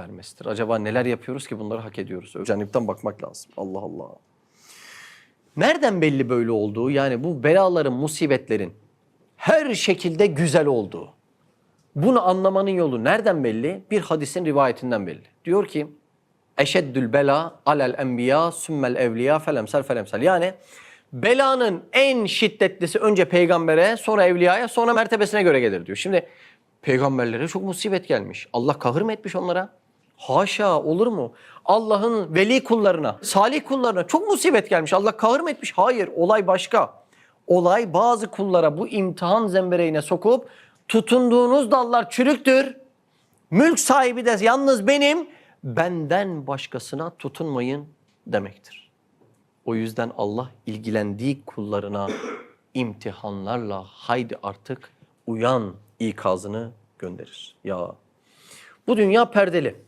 vermesidir. Acaba neler yapıyoruz ki bunları hak ediyoruz? O Cennetten bakmak lazım. Allah Allah. Nereden belli böyle olduğu? Yani bu belaların, musibetlerin her şekilde güzel olduğu. Bunu anlamanın yolu nereden belli? Bir hadisin rivayetinden belli. Diyor ki eşeddül bela alel enbiya sümmel evliya felemsel felemsel. Yani belanın en şiddetlisi önce peygambere sonra evliyaya sonra mertebesine göre gelir diyor. Şimdi peygamberlere çok musibet gelmiş. Allah kahır mı etmiş onlara? Haşa olur mu? Allah'ın veli kullarına, salih kullarına çok musibet gelmiş. Allah kahır? Hayır olay başka. Olay bazı kullara bu imtihan zembereğine sokup tutunduğunuz dallar çürüktür. Mülk sahibi de yalnız benim, benden başkasına tutunmayın demektir. O yüzden Allah ilgilendiği kullarına imtihanlarla haydi artık uyan ikazını gönderir. Ya bu dünya perdeli.